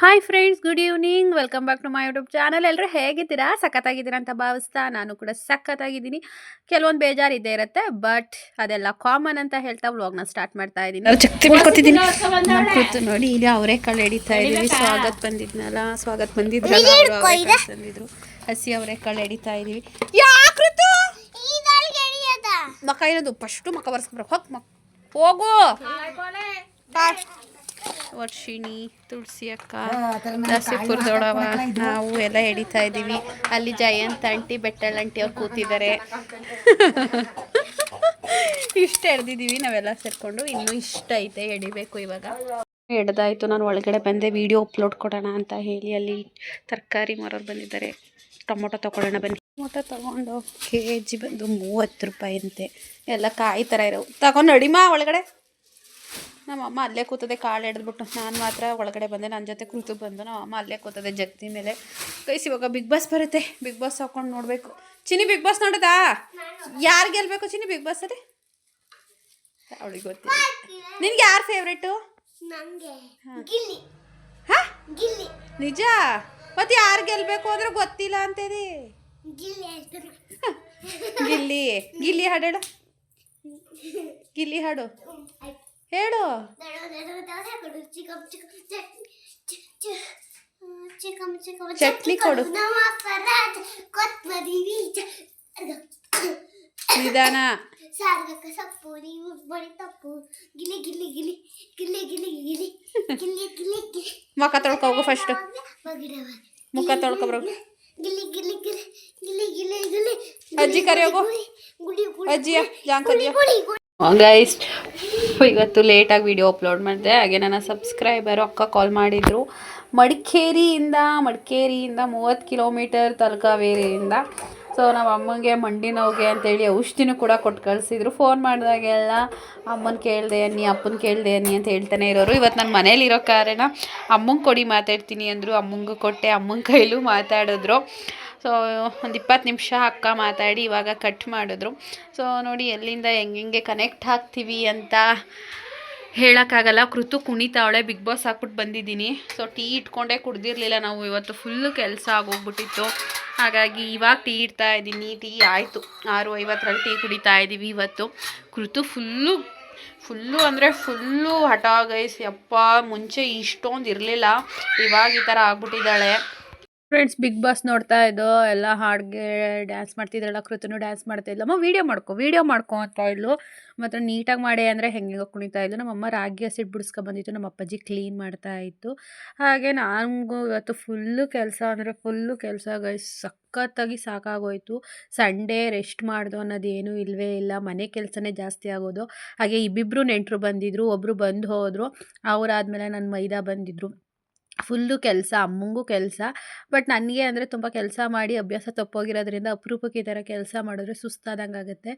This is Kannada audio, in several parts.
Hi friends good evening welcome back to my YouTube channel ಎಲ್ಲರೂ ಹೇಗಿದ್ದೀರಾ? ಸಖತ್ತಾಗಿದ್ದೀರಾ ಅಂತ ಭಾವಿಸ್ತಾ ನಾನು ಕೂಡ ಸಖತ್ತಾಗಿದ್ದೀನಿ. ಕೆಲವೊಂದು ಬೇಜಾರು ಇದ್ದೇ ಇರುತ್ತೆ ಬಟ್ ಅದೆಲ್ಲ ಕಾಮನ್ ಅಂತ ಹೇಳ್ತಾ ವ್ಲಾಗ್ನ ಸ್ಟಾರ್ಟ್ ಮಾಡ್ತಾ ಇದ್ದೀನಿ. ಚಕ್ತಿ ಮಾಡ್ಕೊತಿದ್ದೀನಿ. ಕೂತು ನೋಡಿ ಇಲ್ಲಿ ಅವರೇ ಕಾಳು ಹಿಡಿತಾ ಇದ್ದೀವಿ. ಸ್ವಾಗತ್ ಬಂದಿದ್ನಲ್ಲ ಸ್ವಾಗತ್ ಬಂದಿದ್ರು ಬಂದಿದ್ರು. ಹಸಿ ಅವರೇ ಕಾಳು ಹಿಡಿತಾ ಇದ್ದೀವಿ. ಯಾಕೃತು ಮಕ್ಕ ಏನದು? ಫಸ್ಟು ಮಕ್ಕ ಬರ್ಸ್ಕೊಬ್ರ ಹೋಗ್ ಮಕ್ ಹೋಗು. ಬಾ. ವರ್ಷಿಣಿ ತುಳಸಿ ಅಕ್ಕ ನರಸೀಪುರದೊಳವ ನಾವು ಎಲ್ಲ ಹಿಡಿತಾ ಇದ್ದೀವಿ. ಅಲ್ಲಿ ಜಯಂತ್ ಆಂಟಿ ಬೆಟ್ಟಳಂಟಿ ಆಂಟಿ ಅವ್ರು ಕೂತಿದ್ದಾರೆ. ಇಷ್ಟ ಹಿಡ್ದಿದ್ದೀವಿ ನಾವೆಲ್ಲ ಸೇರ್ಕೊಂಡು. ಇನ್ನೂ ಇಷ್ಟ ಐತೆ ಎಡಿಬೇಕು ಇವಾಗ. ಹಿಡ್ದಾಯ್ತು ನಾನು ಒಳಗಡೆ ಬಂದೆ. ವಿಡಿಯೋ ಅಪ್ಲೋಡ್ ಕೊಡೋಣ ಅಂತ ಹೇಳಿ ಅಲ್ಲಿ ತರಕಾರಿ ಮಾರೋರು ಬಂದಿದ್ದಾರೆ. ಟೊಮೊಟೊ ತೊಗೊಳ್ಳೋಣ ಬನ್ನಿ. ಟೊಮೊಟೊ ತೊಗೊಂಡು ಕೆ ಜಿ ಬಂದು ಮೂವತ್ತು ರೂಪಾಯಿ ಅಂತೆ. ಎಲ್ಲ ಕಾಯಿ ಥರ ಇರೋ ತಗೊಂಡು ಅಡಿಮಾ ಒಳಗಡೆ. ನಮ್ಮ ಅಮ್ಮ ಅಲ್ಲೇ ಕೂತದೆ ಕಾಳು ಹಿಡಿದ್ಬಿಟ್ಟು ನಾನು ಮಾತ್ರ ಒಳಗಡೆ ಬಂದೆ. ನನ್ನ ಜೊತೆ ಕೂತು ಬಂದು ನಮ್ಮ ಅಮ್ಮ ಅಲ್ಲೇ ಕೂತದೆ ಜಗ್ತಿ ಮೇಲೆ. ಕೈಸಿ ಇವಾಗ ಬಿಗ್ ಬಾಸ್ ಬರುತ್ತೆ. ಬಿಗ್ ಬಾಸ್ ಹಾಕೊಂಡು ನೋಡಬೇಕು. ಚಿನಿ ಬಿಗ್ ಬಾಸ್ ನೋಡೋದಾ? ಯಾರು ಗೆಲ್ಬೇಕು ಚಿನಿ ಬಿಗ್ ಬಾಸ್ ಅಲ್ಲಿ? ಅವಳಿಗೆ ಗೊತ್ತಿಲ್ಲ. ನಿನ್ಗೆ ಯಾರು ಫೇವ್ರೇಟು ನಿಜ? ಮತ್ತೆ ಯಾರು ಗೆಲ್ಬೇಕು ಅಂದ್ರೆ ಗೊತ್ತಿಲ್ಲ ಅಂತೇಳಿ. ಗಿಲ್ಲಿ ಗಿಲ್ಲಿ. ಗಿಲ್ಲಿ ಹಾಡೇಳು ಗಿಲ್ಲಿ ಹಾಡು. ಹೇಳು ಚಟ್ನಿ ಕೊಡು. ನಿಧಾನ ಸಾರ್ಗಕ್ಕ ಸೊಪ್ಪು ನೀವು ಬಡಿ ತಪ್ಪು ಗಿಲಿ ಗಿಲಿ ಗಿಲಿ ಗಿಲಿ ಗಿಲಿ ಗಿಲಿ ಗಿಲಿ ಗಿಲಿ ಗಿಲಿ ಮುಖ ತೊಳ್ಕೊಗು ಫಸ್ಟು ಫಸ್ಟ್ ಮುಖ ತೊಳ್ಕೊಬ್ರು ಗಿಲಿ ಗಿಲಿ ಗಿಲಿ ಗಿಲಿ ಗಿಲಿ ಗಿಲಿ ಅಜ್ಜಿ ಕರೆಯೋಗು ಗುಡಿ ಗುಡಿ ಅಜ್ಜಿಯ ಜಾಂಕದಿಯ ಗುಡಿ ಇವತ್ತು ಲೇಟಾಗಿ ವಿಡಿಯೋ ಅಪ್ಲೋಡ್ ಮಾಡಿದೆ. ಹಾಗೆ ನನ್ನ ಸಬ್ಸ್ಕ್ರೈಬರು ಅಕ್ಕ ಕಾಲ್ ಮಾಡಿದರು. ಮಡಿಕೇರಿಯಿಂದ ಮಡಿಕೇರಿಯಿಂದ ಮೂವತ್ತು ಕಿಲೋಮೀಟರ್ ತಲಕಾವೇರಿಯಿಂದ ಸೊ ನಮ್ಮ ಅಮ್ಮಂಗೆ ಮಂಡಿ ನೋವಿಗೆ ಅಂತೇಳಿ ಔಷಧಿನೂ ಕೂಡ ಕೊಟ್ಟು ಕಳಿಸಿದ್ರು. ಫೋನ್ ಮಾಡಿದಾಗೆಲ್ಲ ಅಮ್ಮನ ಕೇಳಿದೆ ಅನ್ನಿ, ಅಪ್ಪನ ಕೇಳಿದೆ ಅನ್ನಿ ಅಂತ ಹೇಳ್ತಾನೆ ಇರೋರು. ಇವತ್ತು ನನ್ನ ಮನೇಲಿರೋ ಕಾರಣ ಅಮ್ಮಂಗೆ ಕೊಡಿ ಮಾತಾಡ್ತೀನಿ ಅಂದರು. ಅಮ್ಮಂಗೂ ಕೊಟ್ಟೆ, ಅಮ್ಮನ ಕೈಲೂ ಮಾತಾಡಿದ್ರು. ಸೊ ಒಂದು ಇಪ್ಪತ್ತು ನಿಮಿಷ ಅಕ್ಕ ಮಾತಾಡಿ, ಇವಾಗ ಕಟ್ ಮಾಡಿದ್ರು. ಸೊ ನೋಡಿ, ಎಲ್ಲಿಂದ ಹೆಂಗೆ ಕನೆಕ್ಟ್ ಆಗ್ತೀವಿ ಅಂತ ಹೇಳೋಕ್ಕಾಗಲ್ಲ. ಕೃತು ಕುಣಿತಾವಳೆ ಬಿಗ್ ಬಾಸ್ ಹಾಕ್ಬಿಟ್ಟು ಬಂದಿದ್ದೀನಿ. ಸೊ ಟೀ ಇಟ್ಕೊಂಡೇ ಕುಡ್ದಿರಲಿಲ್ಲ ನಾವು. ಇವತ್ತು ಫುಲ್ಲು ಕೆಲಸ ಆಗೋಗ್ಬಿಟ್ಟಿತ್ತು. ಹಾಗಾಗಿ ಇವಾಗ ಟೀ ಇಡ್ತಾ ಇದ್ದೀನಿ. ಟೀ ಆಯಿತು. ಆರು ಐವತ್ತರಲ್ಲಿ ಟೀ ಕುಡಿತಾ ಇದ್ದೀವಿ ಇವತ್ತು. ಕೃತು ಫುಲ್ಲು ಫುಲ್ಲು ಅಂದರೆ ಫುಲ್ಲು ಹಠ ಗೈಸ್. ಯಪ್ಪ, ಮುಂಚೆ ಇಷ್ಟೊಂದು ಇರಲಿಲ್ಲ. ಇವಾಗ ಈ ಥರ ಆಗ್ಬಿಟ್ಟಿದ್ದಾಳೆ. ಫ್ರೆಂಡ್ಸ್ ಬಿಗ್ ಬಾಸ್ ನೋಡ್ತಾ ಇದ್ದೋ, ಎಲ್ಲ ಹಾಡಿಗೆ ಡ್ಯಾನ್ಸ್ ಮಾಡ್ತಿದ್ರಲ್ಲ, ಕೃತನು ಡ್ಯಾನ್ಸ್ ಮಾಡ್ತಾ ಇದ್ಲಮ್ಮ ವೀಡಿಯೋ ಮಾಡ್ಕೊ ವೀಡಿಯೋ ಮಾಡ್ಕೊ ಅಂತ ಇದ್ಲು. ಮಾತ್ರ ನೀಟಾಗಿ ಮಾಡಿ ಅಂದರೆ ಹೆಂಗೆ ಕುಣಿತಾ ಇದ್ಲು. ನಮ್ಮಮ್ಮ ರಾಗಿ ಹಸಿಟ್ಟು ಬಿಡಿಸ್ಕೊ ಬಂದಿತ್ತು. ನಮ್ಮ ಅಪ್ಪಾಜಿ ಕ್ಲೀನ್ ಮಾಡ್ತಾ ಇತ್ತು. ಹಾಗೆ ನನಗೂ ಇವತ್ತು ಫುಲ್ಲು ಕೆಲಸ ಅಂದರೆ ಫುಲ್ಲು ಕೆಲಸ ಗೈಸ್ ಸಖತ್ತಾಗಿ ಸಾಕಾಗೋಯಿತು. ಸಂಡೇ ರೆಸ್ಟ್ ಮಾಡ್ದು ಅನ್ನೋದೇನೂ ಇಲ್ಲವೇ ಇಲ್ಲ. ಮನೆ ಕೆಲಸನೇ ಜಾಸ್ತಿ ಆಗೋದು. ಹಾಗೆ ಇಬ್ಬಿಬ್ಬರು ನೆಂಟರು ಬಂದಿದ್ದರು ಒಬ್ಬರು ಬಂದು ಹೋದರು. ಅವರಾದಮೇಲೆ ನನ್ನ ಮೈದಾ ಬಂದಿದ್ದರು ಫುಲ್ಲು ಕೆಲಸ ಅಮ್ಮಂಗೂ ಕೆಲಸ. ಬಟ್ ನನಗೆ ಅಂದರೆ ತುಂಬ ಕೆಲಸ ಮಾಡಿ ಅಭ್ಯಾಸ ತಪ್ಪೋಗಿರೋದ್ರಿಂದ ಅಪರೂಪಕ್ಕೆ ಈ ಥರ ಕೆಲಸ ಮಾಡಿದ್ರೆ ಸುಸ್ತಾದಂಗೆ ಆಗುತ್ತೆ.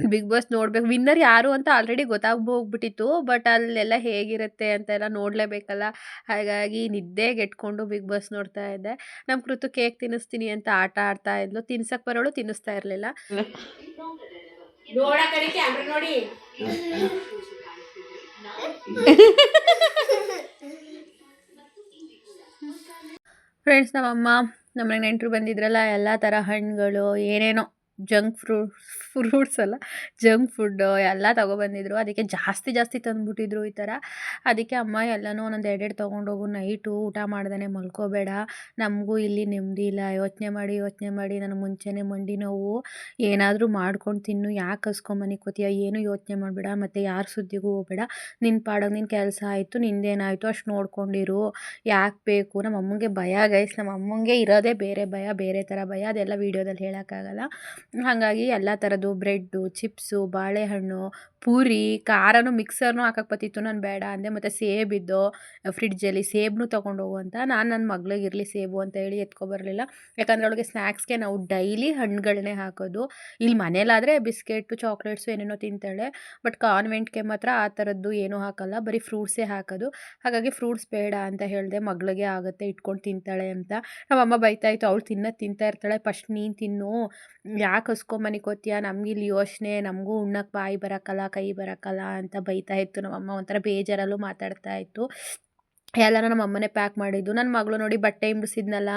ಬಿಗ್ ಬಾಸ್ ನೋಡ್ಬೇಕು. ವಿನ್ನರ್ ಯಾರು ಅಂತ ಆಲ್ರೆಡಿ ಗೊತ್ತಾಗ್ಬೋಗ್ಬಿಟ್ಟಿತ್ತು. ಬಟ್ ಅಲ್ಲೆಲ್ಲ ಹೇಗಿರುತ್ತೆ ಅಂತೆಲ್ಲ ನೋಡಲೇಬೇಕಲ್ಲ. ಹಾಗಾಗಿ ನಿದ್ದೆ ಗೆಟ್ಕೊಂಡು ಬಿಗ್ ಬಾಸ್ ನೋಡ್ತಾ ಇದ್ದೆ. ನಮ್ಮ ಕೃತು ಕೇಕ್ ತಿನ್ನಿಸ್ತೀನಿ ಅಂತ ಆಟ ಆಡ್ತಾ ಇದ್ಲು. ತಿನ್ಸಕ್ಕೆ ಬರೋಳು ತಿನ್ನಿಸ್ತಾ ಇರಲಿಲ್ಲ. ಫ್ರೆಂಡ್ಸ್ ನಮ್ಮಮ್ಮ ನಮ್ಮನೆಗೆ ನೆಂಟರು ಬಂದಿದ್ರಲ್ಲ ಎಲ್ಲ ಥರ ಹಣ್ಣುಗಳು ಏನೇನೋ. ಜಂಕ್ ಫ್ರೂಟ್ ಫ್ರೂಟ್ಸ್ ಅಲ್ಲ, ಜಂಕ್ ಫುಡ್ಡು ಎಲ್ಲ ತೊಗೊಬಂದಿದ್ರು. ಅದಕ್ಕೆ ಜಾಸ್ತಿ ಜಾಸ್ತಿ ತಂದುಬಿಟ್ಟಿದ್ರು ಈ ಥರ. ಅದಕ್ಕೆ ಅಮ್ಮ ಎಲ್ಲನೂ ಒಂದೊಂದು ಎರಡೆರಡು ತೊಗೊಂಡೋಗು, ನೈಟು ಊಟ ಮಾಡ್ದೇ ಮಲ್ಕೋಬೇಡ. ನಮಗೂ ಇಲ್ಲಿ ನೆಮ್ಮದಿ ಇಲ್ಲ. ಯೋಚನೆ ಮಾಡಿ ಯೋಚನೆ ಮಾಡಿ ನನಗೆ ಮುಂಚೆನೇ ಮಂಡಿ ನೋವು. ಏನಾದರೂ ಮಾಡ್ಕೊಂಡು ತಿನ್ನು. ಯಾಕೆ ಹಸ್ಕೊಂಬನಿಕೋತೀಯ ಏನು ಯೋಚನೆ ಮಾಡಬೇಡ. ಮತ್ತು ಯಾರ ಸುದ್ದಿಗೂ ಹೋಗಬೇಡ. ನಿನ್ನ ಪಾಡೋಗಿ ನಿನ್ನ ಕೆಲಸ ಆಯಿತು, ನಿಂದೇನಾಯಿತು, ಅಷ್ಟು ನೋಡ್ಕೊಂಡಿರು. ಯಾಕೆ ಬೇಕು? ನಮ್ಮ ಅಮ್ಮಂಗೆ ಭಯ ಗೈಸ್. ನಮ್ಮ ಅಮ್ಮಂಗೆ ಇರೋದೇ ಬೇರೆ ಭಯ, ಬೇರೆ ಥರ ಭಯ. ಅದೆಲ್ಲ ವೀಡಿಯೋದಲ್ಲಿ ಹೇಳೋಕ್ಕಾಗಲ್ಲ. ಹಾಗಾಗಿ ಎಲ್ಲ ಥರದ್ದು ಬ್ರೆಡ್ಡು ಚಿಪ್ಸು ಬಾಳೆಹಣ್ಣು ಪೂರಿ, ಖಾರನೂ ಮಿಕ್ಸರ್ನೂ ಹಾಕಕ್ಕೆ ಬತ್ತಿತ್ತು ನಾನು ಬೇಡ ಅಂದೆ. ಮತ್ತು ಸೇಬಿದ್ದು ಫ್ರಿಡ್ಜಲ್ಲಿ ಸೇಬನ್ನೂ ಹೋಗು ಅಂತ ನಾನು ನನ್ನ ಮಗಳಿಗೆ ಇರಲಿ ಸೇಬು ಅಂತ ಹೇಳಿ ಎತ್ಕೊಬರಲಿಲ್ಲ ಯಾಕಂದರೆ ಅವಳಿಗೆ ಸ್ನ್ಯಾಕ್ಸ್ಗೆ ನಾವು ಡೈಲಿ ಹಣ್ಣುಗಳನ್ನೇ ಹಾಕೋದು. ಇಲ್ಲಿ ಮನೇಲಾದರೆ ಬಿಸ್ಕೆಟು, ಚಾಕ್ಲೇಟ್ಸು ಏನೇನೋ ತಿಂತಾಳೆ. ಬಟ್ ಕಾನ್ವೆಂಟ್ಗೆ ಮಾತ್ರ ಆ ಥರದ್ದು ಏನೂ ಹಾಕಲ್ಲ. ಬರೀ ಫ್ರೂಟ್ಸೇ ಹಾಕೋದು. ಹಾಗಾಗಿ ಫ್ರೂಟ್ಸ್ ಬೇಡ ಅಂತ ಹೇಳಿದೆ ಮಗಳಿಗೆ ಆಗುತ್ತೆ ಇಟ್ಕೊಂಡು ತಿಂತಾಳೆ ಅಂತ. ನಮ್ಮಮ್ಮ ಬೈತಾಯಿತ್ತು ಅವಳು ತಿನ್ನೋದು ತಿಂತಾ ಇರ್ತಾಳೆ, ಫಸ್ಟ್ ನೀನು ತಿನ್ನು. ಯಾಕೆ ಹಸ್ಕೊಂಬನಿಕೋತೀಯ ನಮಗಿಲ್ಲಿ ಯೋಚನೆ, ನಮಗೂ ಉಣ್ಣಕ್ಕೆ ಬಾಯಿ ಬರೋಕ್ಕಲ್ಲ ಕೈ ಬರೋಕ್ಕಲ್ಲ ಅಂತ ಬೈತಾ ಇತ್ತು. ನಮ್ಮಮ್ಮ ಒಂಥರ ಬೇಜಾರಲ್ಲೂ ಮಾತಾಡ್ತಾ ಇತ್ತು. ಎಲ್ಲನೂ ನಮ್ಮ ಅಮ್ಮನೇ ಪ್ಯಾಕ್ ಮಾಡಿದ್ದು. ನನ್ನ ಮಗಳು ನೋಡಿ ಬಟ್ಟೆ ಹಿಂಬಿಸಿದ್ನಲ್ಲ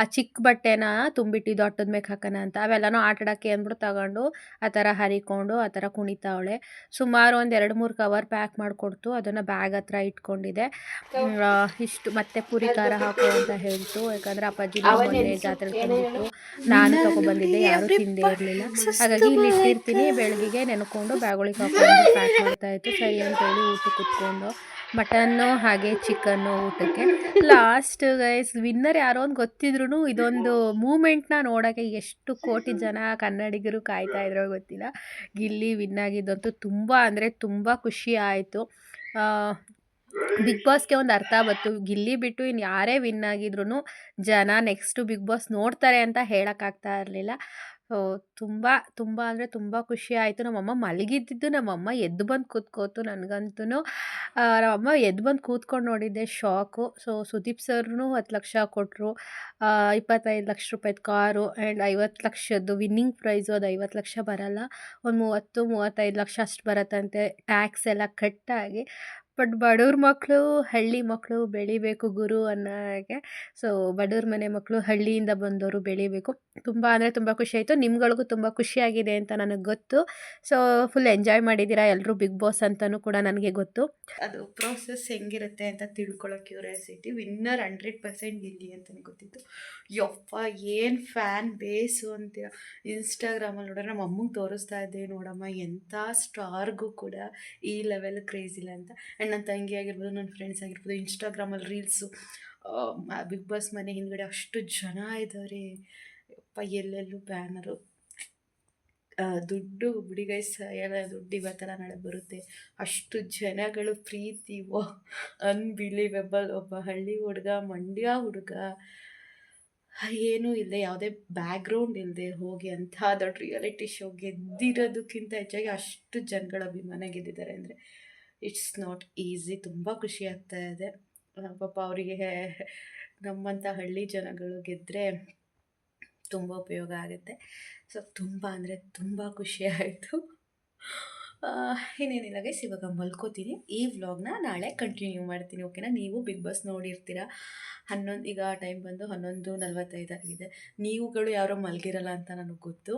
ಆ ಚಿಕ್ಕ ಬಟ್ಟೆನ ತುಂಬಿಟ್ಟು ದೊಡ್ಡದ ಮೇಲೆ ಹಾಕೋಣ ಅಂತ ಅವೆಲ್ಲನೂ ಆಟಾಡೋಕ್ಕೆ ಅಂದ್ಬಿಟ್ಟು ತಗೊಂಡು ಆ ಥರ ಹರಿಕೊಂಡು ಆ ಥರ ಕುಣಿತಾವಳೆ ಸುಮಾರು ಒಂದು ಎರಡು ಮೂರು ಕವರ್ ಪ್ಯಾಕ್ ಮಾಡಿಕೊಡ್ತು ಅದನ್ನು ಬ್ಯಾಗ್ ಹತ್ರ ಇಟ್ಕೊಂಡಿದೆ. ಇಷ್ಟು ಮತ್ತೆ ಪುರಿ ಖಾರ ಹಾಕು ಅಂತ ಹೇಳ್ತು. ಯಾಕಂದರೆ ಅಪ್ಪಾಜಿ ಮೊನ್ನೆ ಜಾತ್ರೆ ತಂದಿತ್ತು ನಾನು ತಗೊಬಂದಿದ್ದೆ ಯಾರು ತಿಂದೇ ಇರಲಿಲ್ಲ. ಹಾಗಾಗಿ ಇಲ್ಲಿ ಇಟ್ಟಿರ್ತೀನಿ ಬೆಳಗ್ಗೆ ನೆನ್ಕೊಂಡು ಬ್ಯಾಗ್ ಒಳಗೆ ಹಾಕೊಂಡು ಪ್ಯಾಕ್ ಮಾಡ್ತಾ ಇತ್ತು. ಸರಿ ಅಂತೇಳಿ ಊಟ ಕುತ್ಕೊಂಡು. ಮಟನ್ನು ಹಾಗೆ ಚಿಕನ್ನು ಊಟಕ್ಕೆ. ಲಾಸ್ಟ್ ಗೈಸ್ ವಿನ್ನರ್ ಯಾರೋ ಒಂದು ಗೊತ್ತಿದ್ರು ಇದೊಂದು ಮೂಮೆಂಟ್ನ ನೋಡೋಕ್ಕೆ ಎಷ್ಟು ಕೋಟಿ ಜನ ಕನ್ನಡಿಗರು ಕಾಯ್ತಾ ಇದ್ರೋ ಗೊತ್ತಿಲ್ಲ. ಗಿಲ್ಲಿ ವಿನ್ ಆಗಿದ್ದಂತೂ ತುಂಬ ಅಂದರೆ ತುಂಬ ಖುಷಿ ಆಯಿತು. ಬಿಗ್ ಬಾಸ್ಗೆ ಒಂದು ಅರ್ಥ ಬಂತು. ಗಿಲ್ಲಿ ಬಿಟ್ಟು ಇನ್ನು ಯಾರೇ ವಿನ್ ಆಗಿದ್ರು ಜನ ನೆಕ್ಸ್ಟು ಬಿಗ್ ಬಾಸ್ ನೋಡ್ತಾರೆ ಅಂತ ಹೇಳೋಕ್ಕಾಗ್ತಾ ಇರಲಿಲ್ಲ. ತುಂಬ ತುಂಬ ಅಂದರೆ ತುಂಬ ಖುಷಿ ಆಯಿತು. ನಮ್ಮಮ್ಮ ಮಲಗಿದ್ದಿದ್ದು ನಮ್ಮಮ್ಮ ಎದ್ದು ಬಂದು ಕೂತ್ಕೋತು ನನಗಂತೂ ನಮ್ಮಮ್ಮ ಎದ್ದು ಬಂದು ಕೂತ್ಕೊಂಡು ನೋಡಿದ್ದೆ ಶಾಕು. ಸೊ, ಸುದೀಪ್ ಸರ್ನು ಹತ್ತು ಲಕ್ಷ ಕೊಟ್ಟರು ಇಪ್ಪತ್ತೈದು ಲಕ್ಷ ರೂಪಾಯಿದು ಕಾರು ಆ್ಯಂಡ್ ಐವತ್ತು ಲಕ್ಷದ್ದು ವಿನ್ನಿಂಗ್ ಪ್ರೈಸು ಅದು ಐವತ್ತು ಲಕ್ಷ ಬರಲ್ಲ. ಒಂದು ಮೂವತ್ತು, ಮೂವತ್ತೈದು ಲಕ್ಷ ಅಷ್ಟು ಬರುತ್ತಂತೆ. ಟ್ಯಾಕ್ಸ್ ಎಲ್ಲ ಕಟ್ಟಾಗಿ. ಬಟ್ ಬಡವ್ರ ಮಕ್ಕಳು ಹಳ್ಳಿ ಮಕ್ಕಳು ಬೆಳಿಬೇಕು ಗುರು ಅನ್ನೋ ಹಾಗೆ. ಸೊ ಬಡವ್ರ ಮನೆ ಮಕ್ಕಳು ಹಳ್ಳಿಯಿಂದ ಬಂದವರು ಬೆಳಿಬೇಕು. ತುಂಬ ಅಂದರೆ ತುಂಬ ಖುಷಿ ಆಯಿತು. ನಿಮ್ಗಳಿಗೂ ತುಂಬ ಖುಷಿಯಾಗಿದೆ ಅಂತ ನನಗೆ ಗೊತ್ತು. ಸೊ ಫುಲ್ ಎಂಜಾಯ್ ಮಾಡಿದ್ದೀರಾ ಎಲ್ಲರೂ ಬಿಗ್ ಬಾಸ್ ಅಂತಲೂ ಕೂಡ ನನಗೆ ಗೊತ್ತು. ಅದು ಪ್ರೋಸೆಸ್ ಹೆಂಗಿರುತ್ತೆ ಅಂತ ತಿಳ್ಕೊಳ್ಳೋ ಕ್ಯೂರಿಯಾಸಿಟಿ ವಿನ್ನರ್ ಹಂಡ್ರೆಡ್ ಪರ್ಸೆಂಟ್ ಇಲ್ಲಿ ಅಂತಲೇ ಗೊತ್ತಿತ್ತು. ಯಪ್ಪ, ಏನು ಫ್ಯಾನ್ ಬೇಸು ಅಂತೀರ? ಇನ್ಸ್ಟಾಗ್ರಾಮಲ್ಲಿ ನೋಡೋ ನಮ್ಮ ಅಮ್ಮಗೆ ತೋರಿಸ್ತಾ ಇದ್ದೆ, ನೋಡಮ್ಮ ಎಂಥ ಸ್ಟಾರ್ಗೂ ಕೂಡ ಈ ಲೆವೆಲ್ ಕ್ರೇಜ್ ಇಲ್ಲ ಅಂತ. ಆ್ಯಂಡ್ ನನ್ನ ತಂಗಿ ಆಗಿರ್ಬೋದು, ನನ್ನ ಫ್ರೆಂಡ್ಸ್ ಆಗಿರ್ಬೋದು ಇನ್ಸ್ಟಾಗ್ರಾಮಲ್ಲಿ ರೀಲ್ಸು ಬಿಗ್ ಬಾಸ್ ಮನೆ ಹಿಂದ್ಗಡೆ ಅಷ್ಟು ಜನ ಇದ್ದಾರೆ ಅಪ್ಪ ಎಲ್ಲೆಲ್ಲೂ ಬ್ಯಾನರು ದುಡ್ಡು ಬಿಡಿಗೈಸ್ ಎಲ್ಲ ದುಡ್ಡು ಇವತ್ತೆಲ್ಲ ನಾಳೆ ಬರುತ್ತೆ. ಅಷ್ಟು ಜನಗಳು ಪ್ರೀತಿ, ವಾ ಅನ್ಬಿಲೀವೆಬಲ್ ಒಬ್ಬ ಹಳ್ಳಿ ಹುಡುಗ, ಮಂಡ್ಯ ಹುಡುಗ, ಏನೂ ಇಲ್ಲದೆ, ಯಾವುದೇ ಬ್ಯಾಕ್ಗ್ರೌಂಡ್ ಇಲ್ಲದೆ ಹೋಗಿ ಅಂಥ ದೊಡ್ಡ ರಿಯಾಲಿಟಿ ಶೋ ಗೆದ್ದಿರೋದಕ್ಕಿಂತ ಹೆಚ್ಚಾಗಿ ಅಷ್ಟು ಜನಗಳ ಅಭಿಮಾನ ಗೆದ್ದಿದ್ದಾರೆ. ಅಂದರೆ ಇಟ್ಸ್ ನಾಟ್ ಈಸಿ, ತುಂಬ ಖುಷಿ ಆಗ್ತಾ ಇದೆ. ಪಾಪ ಅವರಿಗೆ ನಮ್ಮಂಥ ಹಳ್ಳಿ ಜನಗಳು ಗೆದ್ದರೆ ತುಂಬ ಉಪಯೋಗ ಆಗುತ್ತೆ. ಸೊ, ತುಂಬ ಅಂದರೆ ತುಂಬ ಖುಷಿ ಆಯಿತು. ಇನ್ನೇನಿಲ್ಲ ಗೈಸ್ ಇವಾಗ ಮಲ್ಕೋತೀನಿ. ಈ ವ್ಲಾಗ್ನ ನಾಳೆ ಕಂಟಿನ್ಯೂ ಮಾಡ್ತೀನಿ ಓಕೆನಾ ನೀವು ಬಿಗ್ ಬಾಸ್ ನೋಡಿರ್ತೀರ? ಹನ್ನೊಂದು, ಈಗ ಟೈಮ್ ಬಂದು ಹನ್ನೊಂದು ನಲ್ವತ್ತೈದು ಆಗಿದೆ. ನೀವುಗಳು ಯಾರೋ ಮಲಗಿರಲ್ಲ ಅಂತ ನನಗೆ ಗೊತ್ತು.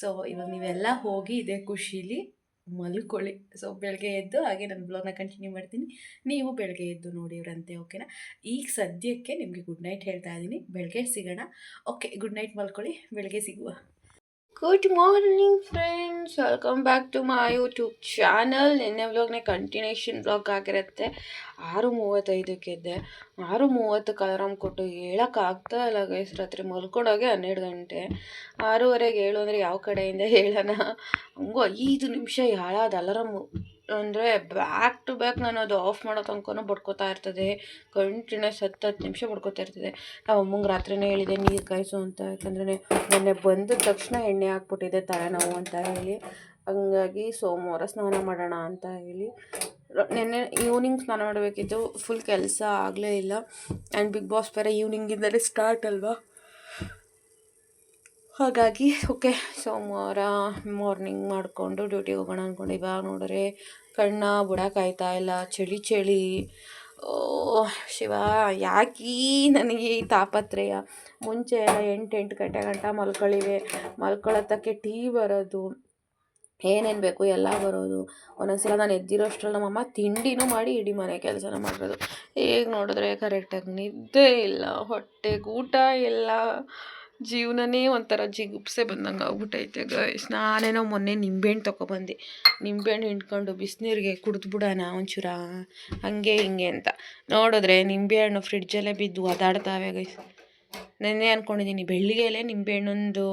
ಸೊ ಇವಾಗ ನೀವೆಲ್ಲ ಹೋಗಿ ಇದೇ ಖುಷೀಲಿ ಮಲ್ಕೊಳ್ಳಿ. ಸೊ ಬೆಳಗ್ಗೆ ಎದ್ದು ಹಾಗೆ ನಾನು ಬ್ಲಾಗ್ನ ಕಂಟಿನ್ಯೂ ಮಾಡ್ತೀನಿ. ನೀವು ಬೆಳಗ್ಗೆ ಎದ್ದು ನೋಡಿವ್ರಂತೆ ಓಕೆನಾ ಈಗ ಸದ್ಯಕ್ಕೆ ನಿಮಗೆ ಗುಡ್ ನೈಟ್ ಹೇಳ್ತಾ ಇದ್ದೀನಿ. ಬೆಳಗ್ಗೆ ಸಿಗೋಣ. ಓಕೆ ಗುಡ್ ನೈಟ್ ಮಲ್ಕೊಳ್ಳಿ. ಬೆಳಗ್ಗೆ ಸಿಗುವ. Good morning friends welcome back to my YouTube channel ನಿನ್ನೆ ವ್ಲಾಗ್ನೇ ಕಂಟಿನ್ಯೂಷನ್ ವ್ಲಾಗ್ ಆಗಿರುತ್ತೆ. ಆರು ಮೂವತ್ತೈದಕ್ಕೆ ಎದ್ದೆ ಆರು ಮೂವತ್ತಕ್ಕೆ ಅಲಾರಾಮ್ ಕೊಟ್ಟು ಹೇಳೋಕ್ಕಾಗ್ತಾ ಇಲ್ಲ ಗೈಸ್ ರಾತ್ರಿ ಮಲ್ಕೊಂಡೋಗಿ ಹನ್ನೆರಡು ಗಂಟೆ. ಆರೂವರೆಗೆ ಹೇಳು ಅಂದರೆ ಯಾವ ಕಡೆಯಿಂದ ಹೇಳೋಣ? ಹಂಗೂ ಐದು ನಿಮಿಷ ಹಾಳಾದ ಅಲಾರಾಮು ಅಂದರೆ ಬ್ಯಾಕ್ ಟು ಬ್ಯಾಕ್ ನಾನು ಅದು ಆಫ್ ಮಾಡೋ ತನಕನೂ ಬಡ್ಕೋತಾ ಇರ್ತದೆ. ಕಂಟಿನ್ಯೂಸ್ ಹತ್ತು ಹತ್ತು ನಿಮಿಷ ಬಡ್ಕೋತಾ ಇರ್ತದೆ. ನಾವು ಅಮ್ಮಂಗೆ ರಾತ್ರಿನೇ ಹೇಳಿದೆ, ನೀರು ಕಾಯಿಸು ಅಂತ. ಯಾಕಂದ್ರೆ ಮೊನ್ನೆ ಬಂದ ತಕ್ಷಣ ಎಣ್ಣೆ ಹಾಕ್ಬಿಟ್ಟಿದೆ ತಲೆನೋವು ಅಂತ ಹೇಳಿ. ಹಂಗಾಗಿ ಸೋಮವಾರ ಸ್ನಾನ ಮಾಡೋಣ ಅಂತ ಹೇಳಿ. ನೆನ್ನೆ ಈವ್ನಿಂಗ್ ಸ್ನಾನ ಮಾಡಬೇಕಿತ್ತು. ಫುಲ್ ಕೆಲಸ ಆಗಲೇ ಇಲ್ಲ. ಆ್ಯಂಡ್ ಬಿಗ್ ಬಾಸ್ ಬೇರೆ ಈವ್ನಿಂಗಿಂದಲೇ ಸ್ಟಾರ್ಟ್ ಅಲ್ವಾ? ಹಾಗಾಗಿ ಓಕೆ, ಸೋಮವಾರ ಮಾರ್ನಿಂಗ್ ಮಾಡಿಕೊಂಡು ಡ್ಯೂಟಿಗೆ ಹೋಗೋಣ ಅಂದ್ಕೊಂಡು ಇವಾಗ ನೋಡಿದ್ರೆ ಕಣ್ಣ ಬುಡಕಾಯ್ತಾ ಇಲ್ಲ, ಚಳಿ ಚಳಿ. ಓ, ಶಿವ, ಯಾಕೆ ನನಗೆ ಈ ತಾಪತ್ರಯ? ಮುಂಚೆ ಎಲ್ಲ ಎಂಟು ಎಂಟು ಗಂಟೆ ಗಂಟ ಮಲ್ಕೊಳ್ಳಿವೆ ಮಲ್ಕೊಳ್ಳೋತಕ್ಕೆ ಟೀ ಬರೋದು, ಏನೇನು ಬೇಕು ಎಲ್ಲ ಬರೋದು. ಒಂದೊಂದ್ಸಲ ನಾನು ಎದ್ದಿರೋಷ್ಟ್ರಲ್ಲಿ ನಮ್ಮಮ್ಮ ತಿಂಡಿನೂ ಮಾಡಿ ಇಡೀ ಮನೆ ಕೆಲಸನ ಮಾಡಿರೋದು ಈಗ ನೋಡಿದ್ರೆ ಕರೆಕ್ಟಾಗಿ ನಿದ್ದೆ ಇಲ್ಲ, ಹೊಟ್ಟೆಗೆ ಊಟ ಇಲ್ಲ. ಜೀವನನೇ ಒಂಥರ ಜಿಗುಪ್ಸೆ ಬಂದಂಗೆ ಆಗ್ಬಿಟ್ಟೈತೆ ಗೈಸ್ ನಾನೇನೋ ಮೊನ್ನೆ ನಿಂಬೆಹಣ್ಣು ತೊಗೊಬಂದೆ ನಿಂಬೆಹಣ್ಣು ಹಿಂಡ್ಕೊಂಡು ಬಿಸಿನೀರಿಗೆ ಕುಡಿದ್ಬಿಡೋಣ ಒಂಚೂರ, ಹಂಗೆ ಹಿಂಗೆ ಅಂತ. ನೋಡಿದ್ರೆ ನಿಂಬೆಹಣ್ಣು ಫ್ರಿಡ್ಜಲ್ಲೇ ಬಿದ್ದು ಅದಾಡ್ತಾವೆ ಗೈಸ್ ನೆನ್ನೆ ಅಂದ್ಕೊಂಡಿದ್ದೀನಿ ಬೆಳಿಗ್ಗೆಲೇ ನಿಂಬೆಹಣ್ಣೊಂದು,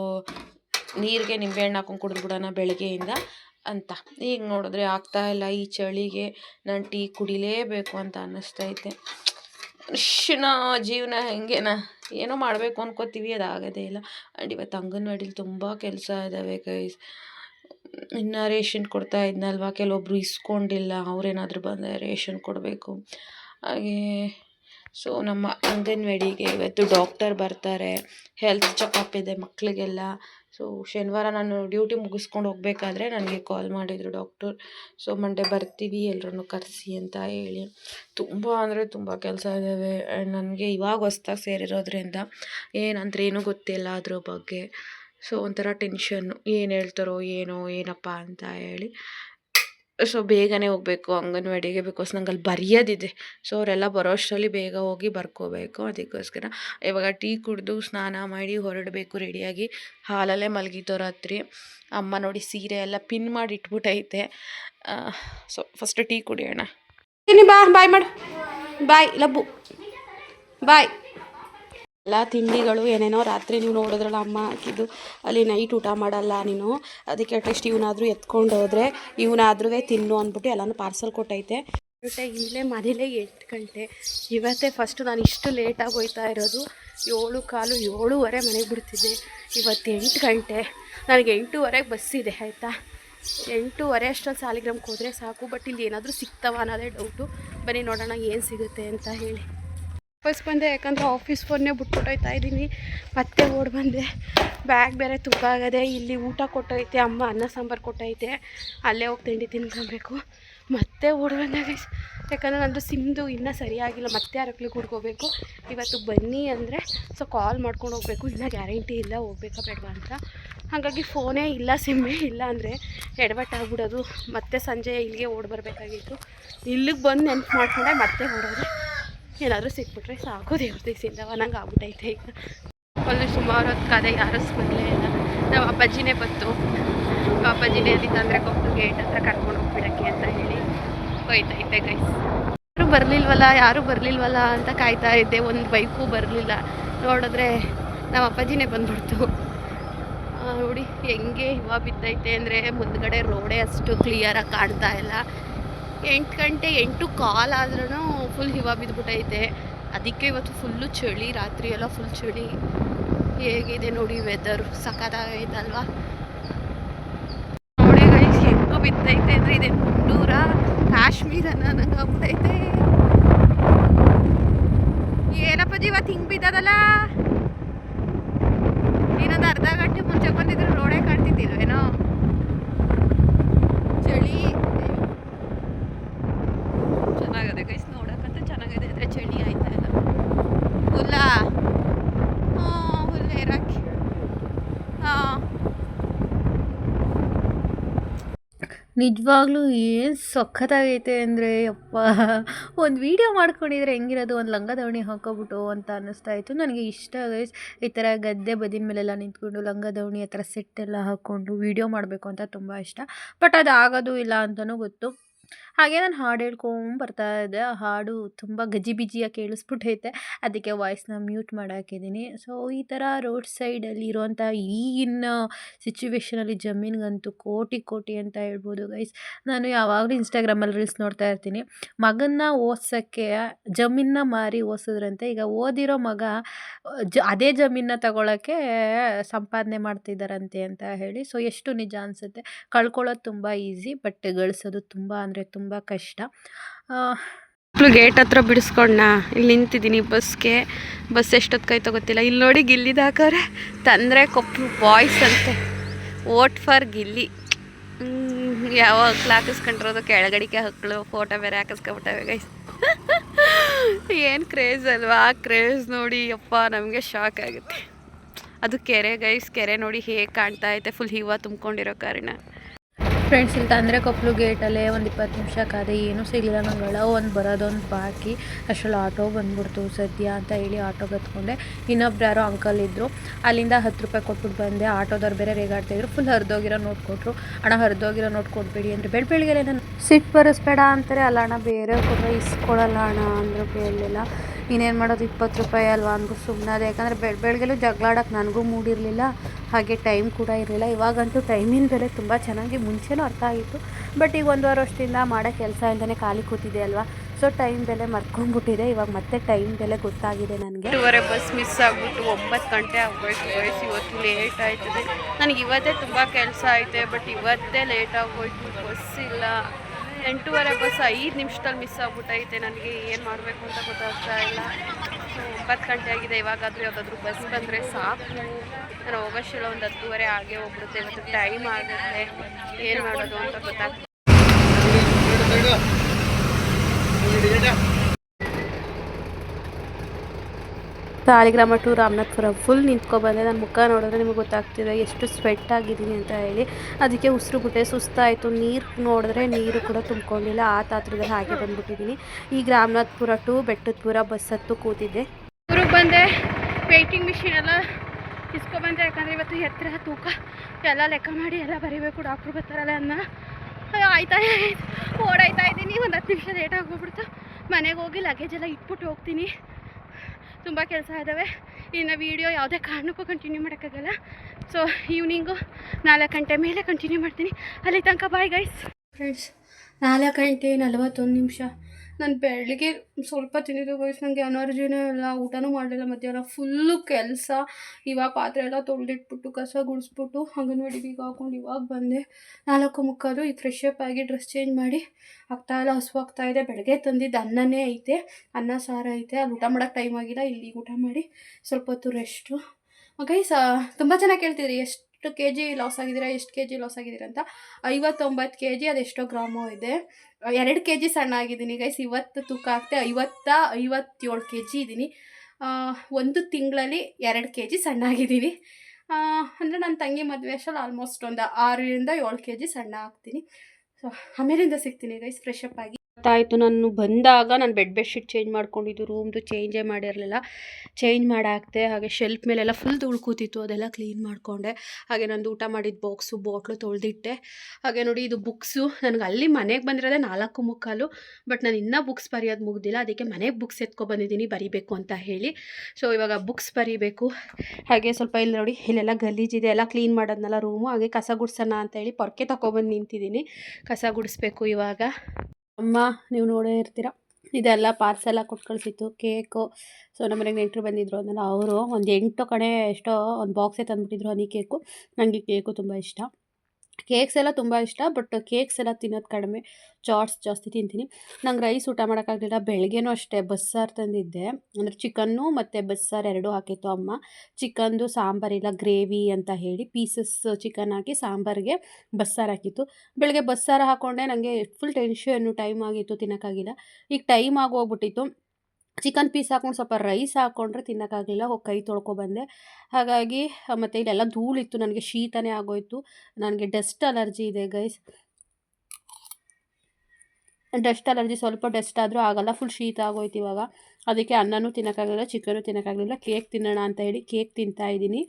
ನೀರಿಗೆ ನಿಂಬೆಹಣ್ಣು ಹಾಕೊಂಡು ಕುಡಿದ್ಬಿಡೋಣ ಬೆಳಗ್ಗೆಯಿಂದ ಅಂತ. ಈಗ ನೋಡಿದ್ರೆ ಆಗ್ತಾ ಇಲ್ಲ, ಈ ಚಳಿಗೆ ನಾನು ಟೀ ಕುಡಿಲೇಬೇಕು ಅಂತ ಅನ್ನಿಸ್ತೈತೆ. ಮನುಷ್ಯನ ಜೀವನ ಹೆಂಗೇನ? ಏನೋ ಮಾಡಬೇಕು ಅನ್ಕೋತೀವಿ ಅದು ಆಗೋದೇ ಇಲ್ಲ. ಆ್ಯಂಡ್ ಇವತ್ತು ಅಂಗನವಾಡಿಲಿ ತುಂಬ ಕೆಲಸ ಇದ್ದಾವೆ ಗೈಸ್. ಇನ್ನು ರೇಷನ್ ಕೊಡ್ತಾ ಇದ್ನಲ್ವ? ಕೆಲವೊಬ್ರು ಇಸ್ಕೊಂಡಿಲ್ಲ, ಅವ್ರೇನಾದರೂ ಬಂದರೆ ರೇಷನ್ ಕೊಡಬೇಕು. ಹಾಗೇ, ಸೊ ನಮ್ಮ ಅಂಗನವಾಡಿಗೆ ಇವತ್ತು ಡಾಕ್ಟರ್ ಬರ್ತಾರೆ. ಹೆಲ್ತ್ ಚೆಕಪ್ ಇದೆ ಮಕ್ಕಳಿಗೆಲ್ಲ ಸೊ ಶನಿವಾರ ನಾನು ಡ್ಯೂಟಿ ಮುಗಿಸ್ಕೊಂಡು ಹೋಗಬೇಕಾದ್ರೆ ನನಗೆ ಕಾಲ್ ಮಾಡಿದರು ಡಾಕ್ಟರ್ ಸೊ ಮಂಡೇ ಬರ್ತೀವಿ ಎಲ್ಲರನ್ನು ಕರೆಸಿ ಅಂತ ಹೇಳಿ. ತುಂಬ ಅಂದರೆ ತುಂಬ ಕೆಲಸ ಇದ್ದಾವೆ ನನಗೆ ಇವಾಗ ಹೊಸ್ದಾಗಿ ಸೇರಿರೋದ್ರಿಂದ ಏನಂದ್ರೆ ಏನೂ ಗೊತ್ತಿಲ್ಲ ಅದ್ರ ಬಗ್ಗೆ. ಸೊ ಒಂಥರ ಟೆನ್ಷನ್ನು ಏನು ಹೇಳ್ತಾರೋ ಏನೋ ಏನಪ್ಪ ಅಂತ ಹೇಳಿ. ಸೊ ಬೇಗನೆ ಹೋಗಬೇಕು, ಅಂಗನವಾಡಿಗೆ ಬಿಕಾಸ್ ನಂಗೆ ಅಲ್ಲಿ ಬರೆಯೋದಿದೆ. ಸೊ ಅವರೆಲ್ಲ ಬರೋ ಅಷ್ಟರಲ್ಲಿ ಬೇಗ ಹೋಗಿ ಬರ್ಕೋಬೇಕು. ಅದಕ್ಕೋಸ್ಕರ ಇವಾಗ ಟೀ ಕುಡಿದು ಸ್ನಾನ ಮಾಡಿ ಹೊರಡಬೇಕು ರೆಡಿಯಾಗಿ. ಹಾಲಲ್ಲೇ ಮಲಗಿದ್ದೋ ರಾತ್ರಿ. ಅಮ್ಮ ನೋಡಿ ಸೀರೆ ಎಲ್ಲ ಪಿನ್ ಮಾಡಿ ಇಟ್ಬಿಟ್ಟೈತೆ ಸೊ ಫಸ್ಟ್ ಟೀ ಕುಡಿಯೋಣ. ಬಾ, ಬಾಯ್ ಮಾಡು. ಬಾಯ್, ಲಬ್ಬು. ಬಾಯ್. ಎಲ್ಲ ತಿಂಡಿಗಳು ಏನೇನೋ ರಾತ್ರಿ ನೀವು ನೋಡಿದ್ರಲ್ಲ ಅಮ್ಮ ಹಾಕಿದ್ದು, ಅಲ್ಲಿ ನೈಟ್ ಊಟ ಮಾಡಲ್ಲ ನೀನು. ಅದಕ್ಕೆ ಅಟ್ಲೀಸ್ಟ್ ಇವನಾದರೂ ಎತ್ಕೊಂಡು ಹೋದರೆ ಇವನಾದ್ರೂ ತಿನ್ನು ಅಂದ್ಬಿಟ್ಟು ಎಲ್ಲನೂ ಪಾರ್ಸಲ್ ಕೊಟ್ಟೈತೆ. ಬಟ್ ಇಲ್ಲೇ ಮನೇಲೆ ಎಂಟು ಗಂಟೆ. ಇವತ್ತೇ ಫಸ್ಟು ನಾನು ಇಷ್ಟು ಲೇಟಾಗಿ ಹೋಯ್ತಾ ಇರೋದು. ಏಳು ಕಾಲು ಏಳೂವರೆ ಮನೆಗೆ ಬಿಡ್ತಿದ್ದೆ. ಇವತ್ತು ಎಂಟು ಗಂಟೆ. ನನಗೆ ಎಂಟೂವರೆಗೆ ಬಸ್ಸಿದೆ ಆಯಿತಾ? ಎಂಟೂವರೆ ಅಷ್ಟೊಂದು ಸಾಲಿಗ್ರಾಮ್ಗೆ ಹೋದರೆ ಸಾಕು ಬಟ್ ಇಲ್ಲಿ ಏನಾದರೂ ಸಿಗ್ತಾವ ಅನ್ನೋದೇ ಡೌಟು ಬನ್ನಿ ನೋಡೋಣ ಏನು ಸಿಗುತ್ತೆ ಅಂತ ಹೇಳಿ. ವಾಪಸ್ ಬಂದೆ, ಯಾಕಂದರೆ ಆಫೀಸ್ ಫೋನ್ನೇ ಬಿಟ್ಬಿಟ್ಟೋಯ್ತಾ ಇದ್ದೀನಿ. ಮತ್ತೆ ಓಡಿ ಬಂದೆ. ಬ್ಯಾಗ್ ಬೇರೆ ತುಂಬ ಆಗದೆ ಇಲ್ಲಿ ಊಟ ಕೊಟ್ಟೈತೆ ಅಮ್ಮ ಅನ್ನ ಸಾಂಬಾರು ಕೊಟ್ಟೈತೆ ಅಲ್ಲೇ ಹೋಗಿ ತಿಂಡಿ ತಿನ್ಕೊಬೇಕು. ಮತ್ತೆ ಓಡಿ ಬಂದೆ. ಗೈಸ್ ಯಾಕಂದರೆ ನಂದು ಸಿಮ್ದು ಇನ್ನೂ ಸರಿಯಾಗಿಲ್ಲ, ಮತ್ತೆ ಯಾರಕ್ಲಿಗೆ ಹುಡ್ಕೋಬೇಕು ಇವತ್ತು ಬನ್ನಿ ಅಂದರೆ ಸೊ ಕಾಲ್ ಮಾಡ್ಕೊಂಡು ಹೋಗಬೇಕು. ಇನ್ನೂ ಗ್ಯಾರಂಟಿ ಇಲ್ಲ, ಹೋಗ್ಬೇಕಾ ಬೇಡವಾ ಅಂತ. ಹಾಗಾಗಿ ಫೋನೇ ಇಲ್ಲ ಸಿಮ್ಮೇ ಇಲ್ಲ ಅಂದರೆ ಎಡವಟ್ಟು ಆಗ್ಬಿಡೋದು. ಮತ್ತೆ ಸಂಜೆ ಇಲ್ಲಿಗೆ ಓಡ್ ಬರಬೇಕಾಗಿತ್ತು ಇಲ್ಲಿಗೆ ಬಂದು ನೆನ್ಪು ಮಾಡ್ಕೊಂಡೆ, ಮತ್ತೆ ಓಡೋದು. ಏನಾದರೂ ಸಿಕ್ಬಿಟ್ರೆ ಸಾಕು ದೇವ್ರ ದಿವಸದಿಂದ ನಂಗೆ ಆಗ್ಬಿಟ್ಟೈತೆ ಈಗ. ಅಲ್ಲಿ ಸುಮಾರು ಹೊತ್ತು ಕದೆ ಯಾರೂ ಸ್ಮೆಲ್ಲೇ ಇಲ್ಲ. ನಮ್ಮ ಅಪ್ಪಾಜಿನೇ ಬಂತು. ನಮ್ಮ ಅಪ್ಪಾಜಿನೇ ಅಲ್ಲಿ ತಂದರೆ ಕೊಟ್ಟು ಗೇಟ್ ಹತ್ರ ಕರ್ಕೊಂಡು ಹೋಗ್ಬಿಡಕ್ಕೆ ಅಂತ ಹೇಳಿ ಹೋಯ್ತೈತೆ ಗೈಸ್ ಯಾರು ಬರಲಿಲ್ವಲ್ಲ ಯಾರೂ ಬರಲಿಲ್ವಲ್ಲ ಅಂತ ಕಾಯ್ತಾ ಇದ್ದೆ. ಒಂದು ಬೈಕು ಬರಲಿಲ್ಲ. ನೋಡಿದ್ರೆ ನಮ್ಮ ಅಪ್ಪಾಜಿನೇ ಬಂದ್ಬಿಡ್ತು. ನೋಡಿ ಹೆಂಗೆ ಹಿವ ಬಿದ್ದೈತೆ ಅಂದರೆ ಮುಂದ್ಗಡೆ ರೋಡೇ ಅಷ್ಟು ಕ್ಲಿಯರಾಗಿ ಕಾಣ್ತಾ ಇಲ್ಲ. ಎಂಟು ಗಂಟೆ, ಎಂಟು ಕಾಲ್ ಆದ್ರೂ ಫುಲ್ ಹಿವ ಬಿದ್ದುಬಿಟ್ಟೈತೆ ಅದಕ್ಕೆ ಇವತ್ತು ಫುಲ್ಲು ಚಳಿ, ರಾತ್ರಿ ಎಲ್ಲ ಫುಲ್ ಚಳಿ. ಹೇಗಿದೆ ನೋಡಿ ವೆದರ್ ಸಖತ್ತಾಗೈತಲ್ವಾ? ನೋಡಿ ಗೈಸ್ ಹೆಂಗು ಬಿದ್ದೈತೆ. ಅಂದರೆ ಇದೆ ಮುಂಡೂರ ಕಾಶ್ಮೀರ ನನಗೆ ಆಗ್ಬಿಟ್ಟೈತೆ ಏನಪ್ಪ ಇವತ್ತು ಹಿಂಗೆ ಬಿದ್ದದಲ್ಲ? ಇನ್ನೊಂದು ಅರ್ಧ ಗಂಟೆ ಮುಂಚೆ ಬಂದಿದ್ರು ರೋಡೇ ಕಾಣ್ತಿದ್ದಿಲ್ವೇನೋ? ಚಳಿ. ನಿಜವಾಗ್ಲೂ ಏನು ಸಖತ್ತಾಗೈತೆ ಅಂದರೆ ಅಪ್ಪ ಒಂದು ವೀಡಿಯೋ ಮಾಡ್ಕೊಂಡಿದ್ರೆ ಹೆಂಗಿರೋದು? ಒಂದು ಲಂಗ ದಾವಣಿ ಹಾಕೋಬಿಟ್ಟು ಅಂತ ಅನ್ನಿಸ್ತಾ ಇತ್ತು. ನನಗೆ ಇಷ್ಟ ಗೈಸ್ ಈ ಥರ ಗದ್ದೆ ಬದಿನ ಮೇಲೆಲ್ಲ ನಿಂತ್ಕೊಂಡು ಲಂಗ ದಾವಣಿ ಆ ಥರ ಸೆಟ್ ಎಲ್ಲ ಹಾಕ್ಕೊಂಡು ವೀಡಿಯೋ ಮಾಡಬೇಕು ಅಂತ ತುಂಬ ಇಷ್ಟ. ಬಟ್ ಅದು ಆಗೋದು ಇಲ್ಲ ಅಂತಲೂ ಗೊತ್ತು. ಹಾಗೆ ನಾನು ಹಾಡು ಹೇಳ್ಕೊಂಡು ಬರ್ತಾ ಇದ್ದೆ. ಆ ಹಾಡು ತುಂಬ ಗಜಿಬಿಜಿಯಾಗಿ ಕೇಳಿಸ್ಬಿಟ್ಟೈತೆ ಅದಕ್ಕೆ ವಾಯ್ಸ್ನ ಮ್ಯೂಟ್ ಮಾಡಾಕಿದ್ದೀನಿ. ಸೊ ಈ ಥರ ರೋಡ್ ಸೈಡಲ್ಲಿ ಇರುವಂಥ ಈಗಿನ ಸಿಚುವೇಷನಲ್ಲಿ ಜಮೀನಿಗಂತೂ ಕೋಟಿ ಕೋಟಿ ಅಂತ ಹೇಳ್ಬೋದು ಗೈಸ್ ನಾನು ಯಾವಾಗಲೂ ಇನ್ಸ್ಟಾಗ್ರಾಮಲ್ಲಿ ರೀಲ್ಸ್ ನೋಡ್ತಾ ಇರ್ತೀನಿ. ಮಗನ್ನ ಓದ್ಸೋಕ್ಕೆ ಜಮೀನನ್ನ ಮಾರಿ ಓದಿಸಿದ್ರಂತೆ. ಈಗ ಓದಿರೋ ಮಗ, ಜ, ಅದೇ ಜಮೀನನ್ನ ತಗೊಳ್ಳೋಕ್ಕೆ ಸಂಪಾದನೆ ಮಾಡ್ತಿದ್ದಾರಂತೆ ಅಂತ ಹೇಳಿ. ಸೊ ಎಷ್ಟು ನಿಜ ಅನಿಸುತ್ತೆ. ಕಳ್ಕೊಳ್ಳೋದು ತುಂಬ ಈಸಿ ಬಟ್ ಗಳಿಸೋದು ತುಂಬ ಅಂದರೆ ತುಂಬ ಕಷ್ಟ. ಗೇಟ್ ಹತ್ರ ಬಿಡಿಸ್ಕೊಂಡ ಇಲ್ಲಿ ನಿಂತಿದ್ದೀನಿ ಬಸ್ಗೆ ಬಸ್ ಎಷ್ಟೊತ್ತು ಗೊತ್ತಿಲ್ಲ ಇಲ್ಲಿ ನೋಡಿ ಗಿಲ್ಲಿದ ಹಾಕೋರೆ ತಂದರೆ ಕೊಪ್ಪು ಬಾಯ್ಸ್ ಅಂತೆ. Vote for Gilli. ಯಾವ ಹಕ್ಳು ಹಾಕಿಸ್ಕೊಂಡಿರೋದು ಕೆಳಗಡಿಕೆ ಹಕ್ಳು ಫೋಟೋ ಬೇರೆ ಹಾಕಿಸ್ಕೊಬಿಟ್ಟವೆ ಗೈಸ್ ಏನು ಕ್ರೇಜ್ ಅಲ್ವಾ? ಆ ಕ್ರೇಜ್ ನೋಡಿ ಅಪ್ಪ ನಮಗೆ ಶಾಕ್ ಆಗುತ್ತೆ. ಅದು ಕೆರೆ ಗೈಸ್ ಕೆರೆ ನೋಡಿ ಹೇಗೆ ಕಾಣ್ತಾ ಐತೆ ಫುಲ್ ಹಿವ ತುಂಬ್ಕೊಂಡಿರೋ ಕಾರಣ. ಫ್ರೆಂಡ್ಸ್ ಇಲ್ಲಿ ತಂದರೆ ಕೊಪ್ಪಲು ಗೇಟಲ್ಲೇ ಒಂದು ಇಪ್ಪತ್ತು ನಿಮಿಷ ಕಾದೆ ಏನೂ ಸಿಗಲಿಲ್ಲ. ನಂಗೆ ಒಂದು ಬರೋದೊಂದು ಬಾಕಿ. ಅಷ್ಟರಲ್ಲಿ ಆಟೋ ಬಂದ್ಬಿಡ್ತು ಸದ್ಯ ಅಂತ ಹೇಳಿ ಆಟೋ ಕತ್ಕೊಂಡೆ ಇನ್ನೊಬ್ರು ಯಾರೋ ಅಂಕಲ್ ಇದ್ದರು ಅಲ್ಲಿಂದ ಹತ್ತು ರೂಪಾಯಿ ಕೊಟ್ಬಿಟ್ಟು ಬಂದೆ. ಆಟೋದವ್ರು ಬೇರೆ ರೇಗಾಡ್ತಾಯಿದ್ರು ಫುಲ್ ಹರಿದೋಗಿರೋ ನೋಟ್ ಕೊಟ್ಟರು ಅಣ್ಣ, ಹರಿದೋಗಿರೋ ನೋಟ್ ಕೊಡಬೇಡಿ ಅಂದರೆ ಬೆಳ ಬೆಳಿಗ್ಗೆ ನಾನು ಸಿಟ್ಟು ಬರೆಸ್ಬೇಡ ಅಂತಾರೆ. ಅಲ್ಲ ಅಣ್ಣ, ಬೇರೆ ಕೊಟ್ಟರೆ ಇಸ್ಕೊಡಲ್ಲ ಅಣ್ಣ ಅಂದರು ಕೇಳಲಿಲ್ಲ. ಇನ್ನೇನು ಮಾಡೋದು ಇಪ್ಪತ್ತು ರೂಪಾಯಿ ಅಲ್ವಾ ಅಂದ್ಬಿಟ್ಟು ಸುಮ್ಮನೆ ಯಾಕಂದರೆ ಬೆಳ, ಬೆಳಗ್ಗೆಲೂ ಜಗಳಾಡೋಕೆ ನನಗೂ ಮೂಡಿರಲಿಲ್ಲ. ಹಾಗೆ ಟೈಮ್ ಕೂಡ ಇರಲಿಲ್ಲ. ಇವಾಗಂತೂ ಟೈಮಿನ ಬೆಲೆ ತುಂಬ ಚೆನ್ನಾಗಿ ಮುಂಚೆನೂ ಅರ್ಥ ಆಗಿತ್ತು. ಬಟ್ ಈಗ ಒಂದು ವಾರ ವರ್ಷದಿಂದ ಮಾಡೋ ಕೆಲಸ ಇಲ್ಲದೇ ಖಾಲಿ ಕೂತಿದೆ ಅಲ್ವಾ? ಸೊ ಟೈಮ್ ಬೆಲೆ ಮರ್ಕೊಂಡ್ಬಿಟ್ಟಿದೆ. ಇವಾಗ ಮತ್ತೆ ಟೈಮ್ ಬೆಲೆ ಗೊತ್ತಾಗಿದೆ ನನಗೆ. ಇವರೆ ಬಸ್ ಮಿಸ್ ಆಗಿಬಿಟ್ಟು ಒಂಬತ್ತು ಗಂಟೆ ಆಗೋಯ್ತು ವಯಸ್ಸು ಇವತ್ತು ಲೇಟ್ ಆಯ್ತದೆ. ನನಗೆ ಇವತ್ತೇ ತುಂಬ ಕೆಲಸ ಐತೆ ಬಟ್ ಇವತ್ತೇ ಲೇಟ್ ಆಗೋಯ್ತು. ಬಸ್ ಇಲ್ಲ ಎಂಟೂವರೆ ಬಸ್ ಐದು ನಿಮಿಷದಲ್ಲಿ ಮಿಸ್ ಆಗ್ಬಿಟ್ಟೈತೆ ನನಗೆ ಏನು ಮಾಡಬೇಕು ಅಂತ ಗೊತ್ತಾಗ್ತಾ ಇಲ್ಲ. ಒಂಬತ್ತು ಗಂಟೆ ಆಗಿದೆ. ಇವಾಗಾದರೂ ಯಾವುದಾದ್ರು ಬಸ್ ಬಂದರೆ ಸಾಕು. ನಾನು ಹೋಗೋಷ್ಟಿಲ್ಲ ಒಂದು ಹತ್ತುವರೆ ಆಗೇ ಹೋಗ್ಬಿಡುತ್ತೆ. ಇವತ್ತು ಟೈಮ್ ಆಗುತ್ತೆ. ಏನು ಮಾಡೋದು ಅಂತ ಗೊತ್ತಾಗ್ತಾ ಸಾಲಿಗ್ರಾಮ ಟು ರಾಮನಾಥ್ಪುರ ಫುಲ್ ನಿಂತ್ಕೊಬಂದೆ. ನನ್ನ ಮುಖ ನೋಡಿದ್ರೆ ನಿಮಗೆ ಗೊತ್ತಾಗ್ತಿದೆ, ಎಷ್ಟು ಸ್ವೆಟ್ ಆಗಿದ್ದೀನಿ ಅಂತ ಹೇಳಿ. ಅದಕ್ಕೆ ಉಸಿರು ಬಿಟ್ಟೆ ಸುಸ್ತಾಯಿತು. ನೀರು ನೋಡಿದ್ರೆ ನೀರು ಕೂಡ ತುಂಬ್ಕೊಂಡಿಲ್ಲ. ಆ ತಾತ್ರದಲ್ಲಿ ಹಾಗೆ ಬಂದ್ಬಿಟ್ಟಿದ್ದೀನಿ. ಈಗ ರಾಮನಾಥ್ಪುರ ಟು ಬೆಟ್ಟದಪುರ ಬಸ್ ಹತ್ತು ಕೂತಿದ್ದೆ. ಊರಿಗೆ ಬಂದೆ. ವೇಟಿಂಗ್ ಮಿಷಿನ್ ಎಲ್ಲ ಇಸ್ಕೊಬಂದೆ. ಯಾಕಂದರೆ ಇವತ್ತು ಎತ್ತರ ತೂಕ. ಎಲ್ಲ ಲೆಕ್ಕ ಮಾಡಿ ಎಲ್ಲ ಬರೀಬೇಕು. ಡಾಕ್ಟ್ರು ಬರ್ತಾರಲ್ಲ ಅನ್ನ. ಆಯ್ತಾ ಓಡಾಯ್ತಾ ಇದ್ದೀನಿ. ಒಂದು ಹತ್ತು ನಿಮಿಷ ಲೇಟ್ ಆಗೋಗ್ಬಿಡ್ತು ಮನೆಗೆ ಹೋಗಿ ಲಗೇಜ್ ಎಲ್ಲ ಇಟ್ಬಿಟ್ಟು ಹೋಗ್ತೀನಿ. ತುಂಬ ಕೆಲಸ ಇದ್ದಾವೆ. ಇನ್ನು ವೀಡಿಯೋ ಯಾವುದೇ ಕಾರಣಕ್ಕೂ ಕಂಟಿನ್ಯೂ ಮಾಡೋಕ್ಕಾಗಲ್ಲ. ಸೊ ಈವ್ನಿಂಗು ನಾಲ್ಕು ಗಂಟೆ ಮೇಲೆ ಕಂಟಿನ್ಯೂ ಮಾಡ್ತೀನಿ. ಅಲ್ಲಿ ತನಕ ಬಾಯ್ ಗೈಸ್ ಫ್ರೆಂಡ್ಸ್ ನಾಲ್ಕು ಗಂಟೆ ನಲವತ್ತೊಂದು ನಿಮಿಷ. ನಾನು ಬೆಳಗ್ಗೆ ಸ್ವಲ್ಪ ತಿಂದಿದ್ದು ಗೈಸ್ ನನಗೆ ಎನರ್ಜಿನೇ ಇಲ್ಲ, ಊಟನೂ ಮಾಡಲಿಲ್ಲ ಮಧ್ಯಾಹ್ನ. ಫುಲ್ಲು ಕೆಲಸ, ಇವಾಗ ಪಾತ್ರೆ ಎಲ್ಲ ತೊಳೆದಿಟ್ಬಿಟ್ಟು, ಕಸ ಗುಡಿಸ್ಬಿಟ್ಟು ಅಂಗನವಾಡಿಗೆ ಈಗ ಹಾಕೊಂಡು ಇವಾಗ ಬಂದೆ. ನಾಲ್ಕು ಮುಕ್ಕಾಲು ಈ ಫ್ರೆಶ್ ಅಪ್ ಆಗಿ ಡ್ರೆಸ್ ಚೇಂಜ್ ಮಾಡಿ ಆಗ್ತಾಯಿಲ್ಲ ಹಸುವಾಗ್ತಾ ಇದೆ. ಬೆಳಗ್ಗೆ ತಂದಿದ್ದು ಅನ್ನನೇ ಐತೆ, ಅನ್ನ, ಸಾರು ಐತೆ. ಅಲ್ಲಿ ಊಟ ಮಾಡೋಕ್ಕೆ ಟೈಮ್ ಆಗಿಲ್ಲ ಇಲ್ಲಿ ಊಟ ಮಾಡಿ ಸ್ವಲ್ಪ ಹೊತ್ತು ರೆಸ್ಟು ಗೈಸ್ ತುಂಬ ಚೆನ್ನಾಗಿ ಕೇಳ್ತಿದ್ರಿ, ಎಷ್ಟು ಕೆ ಜಿ ಲಾಸ್ ಆಗಿದ್ದೀರಾ, ಎಷ್ಟು ಕೆ ಜಿ ಲಾಸ್ ಆಗಿದ್ದೀರಾ ಅಂತ. ಐವತ್ತೊಂಬತ್ತು ಕೆ ಜಿ ಅದೆಷ್ಟೋ ಗ್ರಾಮು ಇದೆ. ಎರಡು ಕೆ ಜಿ ಸಣ್ಣ ಆಗಿದ್ದೀನಿ. ಗೈಸ್ ಇವತ್ತು ತೂಕ ಆಗ್ತೆ ಐವತ್ತ ಐವತ್ತೇಳು ಕೆ ಜಿ ಇದ್ದೀನಿ ಒಂದು ತಿಂಗಳಲ್ಲಿ ಎರಡು ಕೆ ಜಿ ಸಣ್ಣ ಆಗಿದ್ದೀನಿ. ಅಂದರೆ ನನ್ನ ತಂಗಿ ಮದುವೆ ಅಷ್ಟಲ್ಲಿ ಆಲ್ಮೋಸ್ಟ್ ಒಂದು ಆರರಿಂದ ಏಳು ಕೆ ಜಿ ಸಣ್ಣ ಆಗ್ತೀನಿ. ಸೊ ಆಮೇಲಿಂದ ಸಿಗ್ತೀನಿ ಗೈಸ್ ಫ್ರೆಶ್ ಆಗಿ. ಆಯಿತು ನಾನು ಬಂದಾಗ ನಾನು ಬೆಡ್ ಬೆಡ್ಶೀಟ್ ಚೇಂಜ್ ಮಾಡ್ಕೊಂಡಿದ್ದು ರೂಮ್ದು ಚೇಂಜೇ ಮಾಡಿರಲಿಲ್ಲ. ಚೇಂಜ್ ಮಾಡಾಕ್ತೆ ಹಾಗೆ ಶೆಲ್ಫ್ ಮೇಲೆಲ್ಲ ಫುಲ್ ಧೂಳು ಅದೆಲ್ಲ ಕ್ಲೀನ್ ಮಾಡಿಕೊಂಡೆ. ಹಾಗೆ ನಂದು ಊಟ ಮಾಡಿದ ಬಾಕ್ಸು ಬಾಟ್ಲು ತೊಳೆದಿಟ್ಟೆ. ಹಾಗೆ ನೋಡಿ ಇದು ಬುಕ್ಸು ನನಗೆ ಅಲ್ಲಿ ಮನೆಗೆ ಬಂದಿರೋದೇ ನಾಲ್ಕು ಮುಕ್ಕಾಲು ಬಟ್ ನಾನು ಇನ್ನೂ ಬುಕ್ಸ್ ಬರೆಯೋದು ಮುಗ್ದಿಲ್ಲ. ಅದಕ್ಕೆ ಮನೆಗೆ ಬುಕ್ಸ್ ಎತ್ಕೊಬಂದಿದ್ದೀನಿ ಬರಿಬೇಕು ಅಂತ ಹೇಳಿ. ಸೊ ಇವಾಗ ಬುಕ್ಸ್ ಬರೀಬೇಕು. ಹಾಗೆ ಸ್ವಲ್ಪ ಇಲ್ಲಿ ನೋಡಿ, ಇಲ್ಲೆಲ್ಲ ಗಲೀಜಿದೆ ಎಲ್ಲ ಕ್ಲೀನ್ ಮಾಡೋದ್ನಲ್ಲ ರೂಮು ಹಾಗೆ ಕಸ ಗುಡ್ಸೋಣ ಅಂತ ಹೇಳಿ ಪೊರ್ಕೆ ತಗೊಬಂದು ನಿಂತಿದ್ದೀನಿ. ಕಸ ಗುಡಿಸ್ಬೇಕು ಇವಾಗ. ಅಮ್ಮ, ನೀವು ನೋಡೇ ಇರ್ತೀರ. ಇದೆಲ್ಲ ಪಾರ್ಸೆಲ್ಲ ಕೊಟ್ಟು ಕಳಿಸಿತ್ತು ಕೇಕು. ಸೊ, ನಮ್ಮ ಮನೆಗೆ ನೆಂಟರು ಬಂದಿದ್ರು ಅಂದ್ರೆ ಅವರು ಒಂದು ಎಂಟು ಕಡೆ ಎಷ್ಟೋ ಒಂದು ಬಾಕ್ಸೇ ತಂದುಬಿಟ್ಟಿದ್ರು ಹನಿ ಕೇಕು. ನನಗೆ ಕೇಕು ತುಂಬ ಇಷ್ಟ. ಕೇಕ್ಸ್ ಎಲ್ಲ ತುಂಬ ಇಷ್ಟ, ಬಟ್ ಕೇಕ್ಸ್ ಎಲ್ಲ ತಿನ್ನೋದು ಕಡಿಮೆ. ಚಾಟ್ಸ್ ಜಾಸ್ತಿ ತಿಂತೀನಿ. ನಂಗೆ ರೈಸ್ ಊಟ ಮಾಡೋಕ್ಕಾಗಲಿಲ್ಲ ಬೆಳಗ್ಗೆನೂ ಅಷ್ಟೇ ಬಸ್ಸಾರು ತಂದಿದ್ದೆ. ಅಂದರೆ ಚಿಕನ್ನು ಮತ್ತು ಬಸ್ಸಾರು ಎರಡೂ ಹಾಕಿತ್ತು ಅಮ್ಮ. ಚಿಕನ್ದು ಸಾಂಬಾರಿಲ್ಲ ಗ್ರೇವಿ ಅಂತ ಹೇಳಿ ಪೀಸಸ್ ಚಿಕನ್ ಹಾಕಿ ಸಾಂಬಾರಿಗೆ ಬಸ್ಸಾರು ಹಾಕಿತ್ತು. ಬೆಳಗ್ಗೆ ಬಸ್ಸಾರು ಹಾಕ್ಕೊಂಡೆ ನನಗೆ ಫುಲ್ ಟೆನ್ಷನ್ನು ಟೈಮ್ ಆಗಿತ್ತು ತಿನ್ನೋಕ್ಕಾಗಿಲ್ಲ. ಈಗ ಟೈಮ್ ಆಗೋಗ್ಬಿಟ್ಟಿತ್ತು ಚಿಕನ್ ಪೀಸ್ ಹಾಕ್ಕೊಂಡು ಸ್ವಲ್ಪ ರೈಸ್ ಹಾಕ್ಕೊಂಡ್ರೆ ತಿನ್ನೋಕ್ಕಾಗಲಿಲ್ಲ, ಹೋಗಿ ಕೈ ತೊಳ್ಕೊಬಂದೆ ಹಾಗಾಗಿ ಮತ್ತು ಇಲ್ಲೆಲ್ಲ ಧೂಳಿತ್ತು, ನನಗೆ ಶೀತನೇ ಆಗೋಯ್ತು. ನನಗೆ ಡಸ್ಟ್ ಅಲರ್ಜಿ ಇದೆ, ಗೈಸ್. ಡಸ್ಟ್ ಅಲರ್ಜಿ ಸ್ವಲ್ಪ ಡಸ್ಟ್ ಆದರೂ ಆಗಲ್ಲ, ಫುಲ್ ಶೀತ ಆಗೋಯ್ತು ಇವಾಗ. ಅದಕ್ಕೆ ಅನ್ನನೂ ತಿನ್ನೋಕ್ಕಾಗಲಿಲ್ಲ, ಚಿಕನು ತಿನ್ನೋಕ್ಕಾಗಲಿಲ್ಲ. ಕೇಕ್ ತಿನ್ನೋಣ ಅಂತ ಹೇಳಿ ಕೇಕ್ ತಿಂತಾ ಇದ್ದೀನಿ.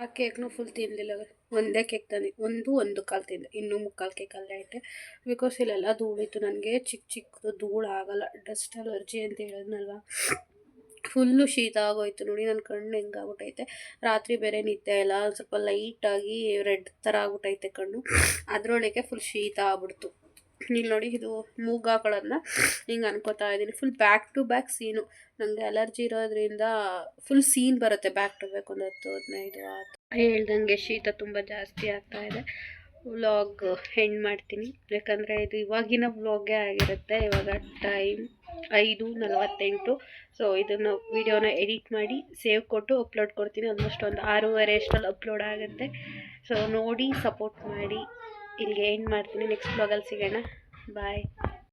ಆ ಕೇಕ್ನು ಫುಲ್ ತಿನ್ನಲಿಲ್ಲ ಒಂದೇ ಕೇಕ್ ತಂದು, ಒಂದು ಒಂದು ಕಾಲು ತಿಂದೆ. ಇನ್ನೂ ಮುಕ್ಕಾಲು ಕೇಕ್ ಅಲ್ಲೇ ಇಟ್ಟೆ. ಬಿಕಾಸ್ ಇಲ್ಲೆಲ್ಲ, ಧೂಳಿತ್ತು. ನನಗೆ ಚಿಕ್ಕ ಚಿಕ್ಕದು ಧೂಳು ಆಗಲ್ಲ. ಡಸ್ಟ್ ಅಲರ್ಜಿ ಅಂತ ಹೇಳಿದ್ನಲ್ವ? ಫುಲ್ಲು ಶೀತ ಆಗೋಯ್ತು ನೋಡಿ. ನನ್ನ ಕಣ್ಣು ಹೆಂಗಾಗ್ಬಿಟ್ಟೈತೆ ರಾತ್ರಿ ಬೇರೆ ನಿದ್ದೆ ಇಲ್ಲ. ಸ್ವಲ್ಪ ಲೈಟಾಗಿ ರೆಡ್ ಥರ ಆಗ್ಬಿಟ್ಟೈತೆ ಕಣ್ಣು. ಅದರೊಳಗೆ ಫುಲ್ ಶೀತ ಆಗ್ಬಿಡ್ತು. ಇಲ್ಲಿ ನೋಡಿ ಇದು ಮೂಗಾಗಳನ್ನು ಹಿಂಗೆ ಅನ್ಕೋತಾ ಇದ್ದೀನಿ ಫುಲ್ ಬ್ಯಾಕ್ ಟು ಬ್ಯಾಕ್ ಸೀನು ನನಗೆ ಅಲರ್ಜಿ ಇರೋದ್ರಿಂದ ಫುಲ್ ಸೀನ್ ಬರುತ್ತೆ ಬ್ಯಾಕ್ ಟು ಬ್ಯಾಕ್ ಒಂದು ಹತ್ತು, ಹದಿನೈದು ಆ ಹೇಳ್ದಂಗೆ ಶೀತ ತುಂಬ ಜಾಸ್ತಿ ಆಗ್ತಾ ಇದೆ. ವ್ಲಾಗ್ ಹೆಂಡ್ ಮಾಡ್ತೀನಿ. ಯಾಕಂದರೆ ಇದು ಇವಾಗಿನ ವ್ಲಾಗೇ ಆಗಿರುತ್ತೆ. ಇವಾಗ ಟೈಮ್ ಐದು ನಲವತ್ತೆಂಟು. ಸೊ ಇದನ್ನು ವಿಡಿಯೋನ ಎಡಿಟ್ ಮಾಡಿ ಸೇವ್ ಕೊಟ್ಟು ಅಪ್ಲೋಡ್ ಕೊಡ್ತೀನಿ. ಆಲ್ಮೋಸ್ಟ್ ಒಂದು ಆರೂವರೆ ಅಷ್ಟರಲ್ಲಿ ಅಪ್ಲೋಡ್ ಆಗುತ್ತೆ. ಸೊ ನೋಡಿ ಸಪೋರ್ಟ್ ಮಾಡಿ. ಇಲ್ಲಿಗೆ ಎಂಡ್ ಮಾಡ್ತೀನಿ. ನೆಕ್ಸ್ಟ್ ಬ್ಲಾಗಲ್ಲಿ ಸಿಗೋಣ. ಬಾಯ್